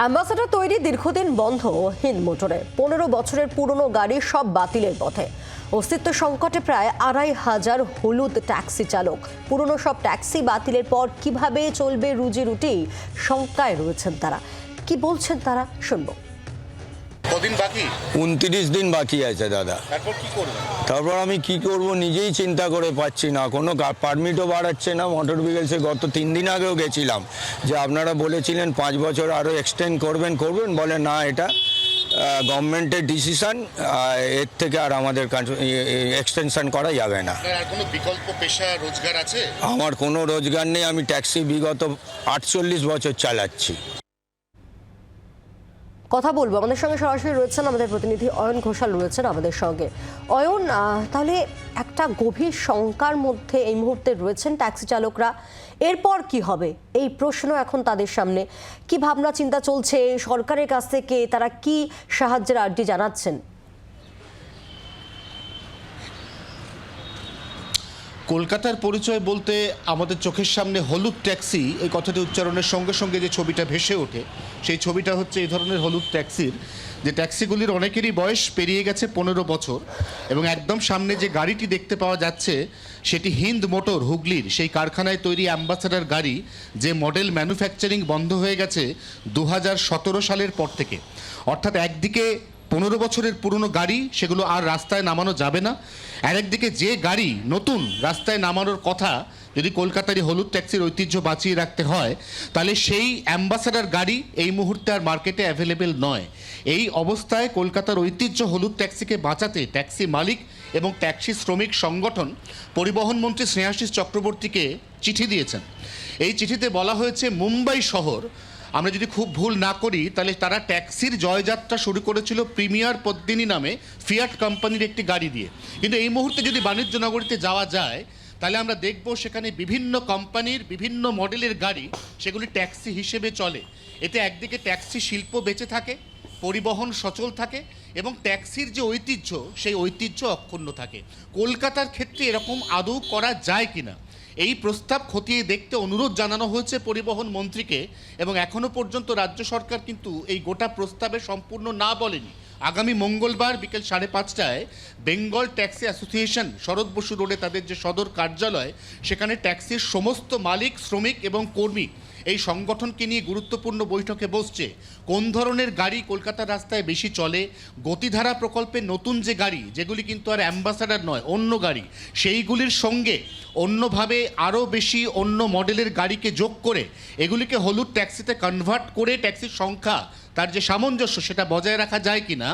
Ambassador তৈরি দীর্ঘদিন বন্ধ হিন্দ মোটরে। পনেরো বছরের পুরনো গাড়ি সব বাতিলের পথে। অস্তিত্ব সংকটে প্রায় আড়াই হাজার হলুদ ট্যাক্সি চালক। পুরনো সব ট্যাক্সি বাতিলের পর কীভাবে চলবে রুজি রুটি? শঙ্কায় রয়েছেন তারা। কি বলছেন তারা? শুনব। কদিন বাকি? উনত্রিশ দিন বাকি আছে দাদা। তারপর কি করবেন তারপর আমি কি করব নিজেই চিন্তা করে পাচ্ছি না। কোনো পারমিটও বাড়াচ্ছে না মোটর ভেহিকেলসে গত তিন দিন আগেও গেছিলাম। যে আপনারা বলেছিলেন পাঁচ বছর আরও এক্সটেন্ড করবেন করবেন বলে না এটা। গভর্নমেন্টের ডিসিশন এর থেকে আর আমাদের এক্সটেনশন করা যাবে না। কোনো বিকল্প পেশা রোজগার আছে? আমার কোনো রোজগার নেই আমি ট্যাক্সি বিগত আটচল্লিশ বছর চালাচ্ছি। কথা বলব। আমাদের সঙ্গে সরাসরি রয়েছেন আমাদের প্রতিনিধি অয়ন ঘোষাল রয়েছেন আমাদের সঙ্গে। অয়ন তাহলে একটা গভীর শঙ্কার মধ্যে এই মুহূর্তে রয়েছেন ট্যাক্সি চালকরা। এরপর কি হবে? এই প্রশ্ন এখন তাদের সামনে। কি ভাবনা চিন্তা চলছে? সরকারের কাছ থেকে তারা কি সাহায্যের আর্জি জানাচ্ছেন? কলকাতার পরিচয় বলতে আমাদের চোখের সামনে হলুদ ট্যাক্সি এই কথাটি উচ্চারণের সঙ্গে সঙ্গে যে ছবিটা ভেসে ওঠে, সেই ছবিটা হচ্ছে এই ধরনের হলুদ ট্যাক্সির, যে ট্যাক্সিগুলির অনেকেরই বয়স পেরিয়ে গেছে পনেরো বছর এবং একদম সামনে যে গাড়িটি দেখতে পাওয়া যাচ্ছে, সেটি হিন্দ মোটর, হুগলির, সেই কারখানায় তৈরি অ্যাম্বাসাডার গাড়ি যে মডেল ম্যানুফ্যাকচারিং বন্ধ হয়ে গেছে দু হাজার সতেরো সালের পর থেকে। অর্থাৎ একদিকে পনেরো বছরের পুরনো গাড়ি, সেগুলো আর রাস্তায় নামানো যাবে না। আর একদিকে যে গাড়ি নতুন রাস্তায় নামানোর কথা, যদি কলকাতারই হলুদ ট্যাক্সির ঐতিহ্য বাঁচিয়ে রাখতে হয়, তাহলে সেই অ্যাম্বাসাডার গাড়ি এই মুহূর্তে আর মার্কেটে অ্যাভেলেবেল নয়। এই অবস্থায় কলকাতার ঐতিহ্য হলুদ ট্যাক্সিকে বাঁচাতে ট্যাক্সি মালিক এবং ট্যাক্সি শ্রমিক সংগঠন পরিবহন মন্ত্রী স্নেহাশিস চক্রবর্তীকে চিঠি দিয়েছেন। এই চিঠিতে বলা হয়েছে, মুম্বাই শহর আমরা যদি খুব ভুল না করি, তাহলে তারা ট্যাক্সির জয়যাত্রা শুরু করেছিল প্রিমিয়ার পদ্মিনী নামে ফিয়াট কোম্পানির একটি গাড়ি দিয়ে। কিন্তু এই মুহূর্তে যদি বাণিজ্য নগরীতে যাওয়া যায়, তাহলে আমরা দেখব সেখানে বিভিন্ন কোম্পানির বিভিন্ন মডেলের গাড়ি, সেগুলি ট্যাক্সি হিসেবে চলে। এতে একদিকে ট্যাক্সি শিল্প বেঁচে থাকে, পরিবহন সচল থাকে, এবং ট্যাক্সির যে ঐতিহ্য, সেই ঐতিহ্য অক্ষুণ্ণ থাকে। কলকাতার ক্ষেত্রে এরকম আদৌ করা যায় কিনা? এই প্রস্তাব খতিয়ে দেখতে অনুরোধ জানানো হয়েছে পরিবহন মন্ত্রীকে এবং এখনও পর্যন্ত রাজ্য সরকার কিন্তু এই গোটা প্রস্তাবে সম্পূর্ণ না বলেনি। আগামী মঙ্গলবার বিকেল সাড়ে পাঁচটায় Bengal taxi association Sarat Bose রোডে তাদের যে সদর কার্যালয়, সেখানে ট্যাক্সির সমস্ত মালিক, শ্রমিক এবং কর্মী এই সংগঠনকে নিয়ে গুরুত্বপূর্ণ বৈঠকে বসছে। কোন ধরনের গাড়ি কলকাতার রাস্তায় বেশি চলে, গতিধারা প্রকল্পে নতুন যে গাড়ি, যেগুলি কিন্তু আর অ্যাম্বাসাডার নয়, অন্য গাড়ি, সেইগুলির সঙ্গে অন্যভাবে আরও বেশি অন্য মডেলের গাড়িকে যোগ করে, এগুলিকে হলুদ ট্যাক্সিতে কনভার্ট করে ট্যাক্সির সংখ্যা তার যে সামঞ্জস্য সেটা বজায় রাখা যায় কি না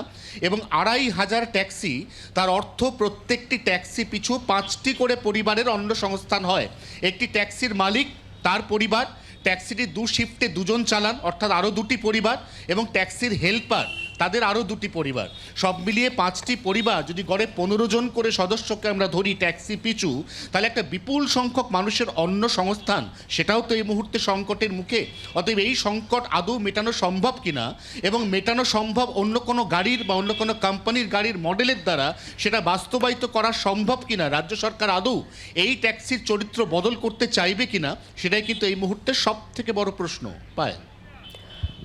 এবং আড়াই হাজার ট্যাক্সি, তার অর্থ প্রত্যেকটি ট্যাক্সি পিছু পাঁচটি করে পরিবারের অন্য সংস্থান হয়। একটি ট্যাক্সির মালিক, তার পরিবার, ট্যাক্সিটি দু শিফটে দুজন চালান, অর্থাৎ আরও দুটি পরিবার এবং ট্যাক্সির হেল্পার তাদের আরও দুটি পরিবার। সব মিলিয়ে পাঁচটি পরিবার, যদি গড়ে পনেরো জন করে সদস্যকে আমরা ধরি ট্যাক্সি পিছু তাহলে একটা বিপুল সংখ্যক মানুষের অন্য সংস্থান, সেটাও তো এই মুহূর্তে সংকটের মুখে। অতএব এই সংকট আদৌ মেটানো সম্ভব কিনা এবং মেটানো সম্ভব অন্য কোনো গাড়ির বা অন্য কোনো কোম্পানির গাড়ির মডেলের দ্বারা সেটা বাস্তবায়িত করা সম্ভব কিনা? রাজ্য সরকার আদৌ এই ট্যাক্সির চরিত্র বদল করতে চাইবে কিনা? সেটাই কিন্তু এই মুহূর্তে সব থেকে বড় প্রশ্ন। পায়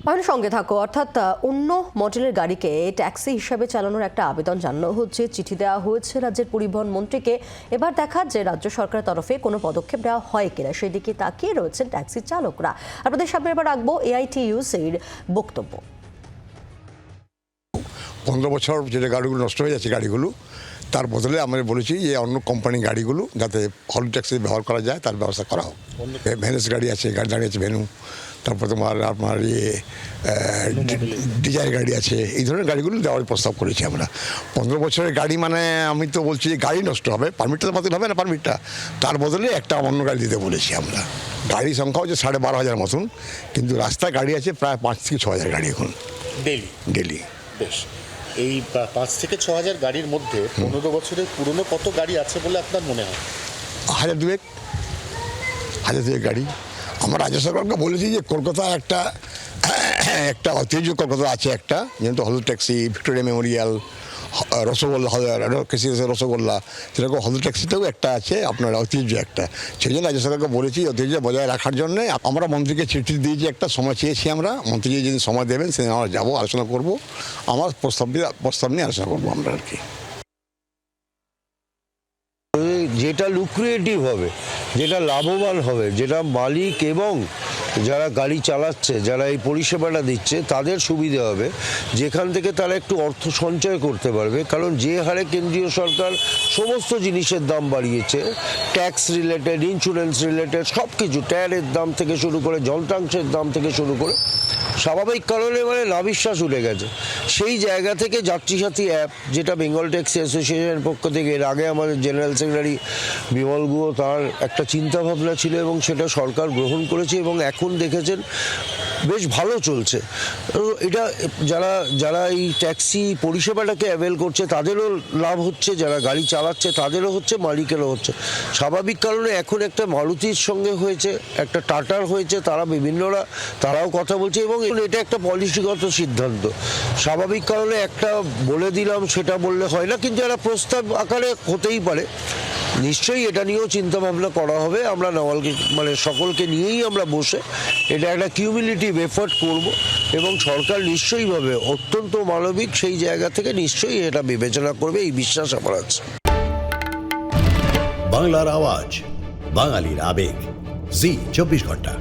আমার সঙ্গে থাকো, অর্থাৎ অন্য মডেলের গাড়িকে ট্যাক্সি হিসাবে চালানোর একটা আবেদন জানানো হচ্ছে, চিঠি দেওয়া হয়েছে রাজ্যের পরিবহন মন্ত্রীকে। এবার দেখা যে রাজ্য সরকারের তরফে কোনো পদক্ষেপ নেওয়া হয় কিনা সেই দিকে তাকিয়ে রয়েছেন ট্যাক্সি চালকরা। আপনাদের সামনে এবার রাখব এআইটিইউসির বক্তব্য। পনেরো বছর যেটা গাড়িগুলো নষ্ট হয়ে যাচ্ছে গাড়িগুলো তার বদলে আমরা বলেছি যে অন্য কোম্পানির গাড়িগুলো যাতে হল ট্যাক্সি ব্যবহার করা যায় তার ব্যবস্থা করা হোক। ভ্যানেস গাড়ি আছে গাড়ি দাঁড়িয়ে আছে ভেনু তারপর তোমার আপনার ইয়ে ডিজায়ার গাড়ি আছে এই ধরনের গাড়িগুলো দেওয়ার প্রস্তাব করেছি আমরা। পনেরো বছরের গাড়ি মানে আমি তো বলছি যে গাড়ি নষ্ট হবে পারমিটটা তো বাতিল হবে না পারমিটটা তার বদলে একটা অন্য গাড়ি দিতে বলেছি আমরা। গাড়ির সংখ্যা হচ্ছে সাড়ে বারো হাজার মতন কিন্তু রাস্তায় গাড়ি আছে প্রায় পাঁচ থেকে ছ হাজার গাড়ি এখন। ডেলি? ডেলি। বেশ। এই পাঁচ থেকে ছ হাজার গাড়ির মধ্যে পনেরো বছরের পুরনো কত গাড়ি আছে বলে আপনার মনে হয়? হাজার দুয়েক। হাজার দুয়েক গাড়ি। আমরা রাজ্য সরকারকে বলেছি যে কলকাতা একটা একটা ঐতিহ্য কলকাতা আছে একটা যেহেতু হল ট্যাক্সি ভিক্টোরিয়া মেমোরিয়াল রসগোল্লা হ- কৃষি রসগোল্লা। সেরকম হল ট্যাক্সিতেও একটা আছে, আপনার ঐতিহ্য একটা। সেই জন্য রাজ্য সরকারকে বলেছি, ঐতিহ্য বজায় রাখার জন্য আমরা মন্ত্রীকে চিঠি দিয়েছি, একটা সময় চেয়েছি আমরা। মন্ত্রী যদি সময় দেবেন, সে আমরা যাব, আলোচনা করব। আমার প্রস্তাব প্রস্তাব নিয়ে আলোচনা করব আমরা আর কি। যেটা লুক্রিয়েটিভ হবে, যেটা লাভবান হবে, যেটা মালিক এবং যারা গাড়ি চালাচ্ছে, যারা এই পরিষেবাটা দিচ্ছে, তাদের সুবিধে হবে। যেখান থেকে তারা একটু অর্থ সঞ্চয় করতে পারবে, কারণ যে হারে কেন্দ্রীয় সরকার সমস্ত জিনিসের দাম বাড়িয়েছে ট্যাক্স রিলেটেড ইন্স্যুরেন্স রিলেটেড সব কিছু ট্যারের দাম থেকে শুরু করে জলটাংশের দাম থেকে শুরু করে, স্বাভাবিক কারণে মানে নাবিশ্বাস উঠে গেছে। সেই জায়গা থেকে যাত্রী সাথী অ্যাপ যেটা বেঙ্গল ট্যাক্সি অ্যাসোসিয়েশনের পক্ষ থেকে, এর আগে আমাদের জেনারেল সেক্রেটারি বিমল গুহ তার একটা চিন্তাভাবনা ছিল এবং সেটা সরকার গ্রহণ করেছে এবং এখন দেখেছেন, বেশ ভালো চলছে। এটা যারা যারা এই ট্যাক্সি পরিষেবাটাকে অ্যাভেল করছে, তাদেরও লাভ হচ্ছে, যারা গাড়ি চালাচ্ছে, তাদেরও হচ্ছে, মালিকেরও হচ্ছে। স্বাভাবিক কারণে এখন একটা মারুতির সঙ্গে হয়েছে, একটা টাটার হয়েছে, তারা বিভিন্নরা, তারাও কথা বলছে এবং এটা একটা পলিসিগত সিদ্ধান্ত। স্বাভাবিক কারণে একটা বলে দিলাম, সেটা বললে হয় না, কিন্তু একটা প্রস্তাব আকারে হতেই পারে নিশ্চয়ই এটা নিয়েও চিন্তা ভাবনা করা হবে। আমরা নওয়ালকে মানে সকলকে নিয়েই আমরা বসে এটা একটা কিউমিলিটিভ এফোর্ট করব এবং সরকার নিশ্চয়ইভাবে অত্যন্ত মানবিক সেই জায়গা থেকে নিশ্চয়ই এটা বিবেচনা করবে, এই বিশ্বাস আমার আছে। বাংলার আওয়াজ, বাঙালির আবেগ, জি, চব্বিশ ঘণ্টা।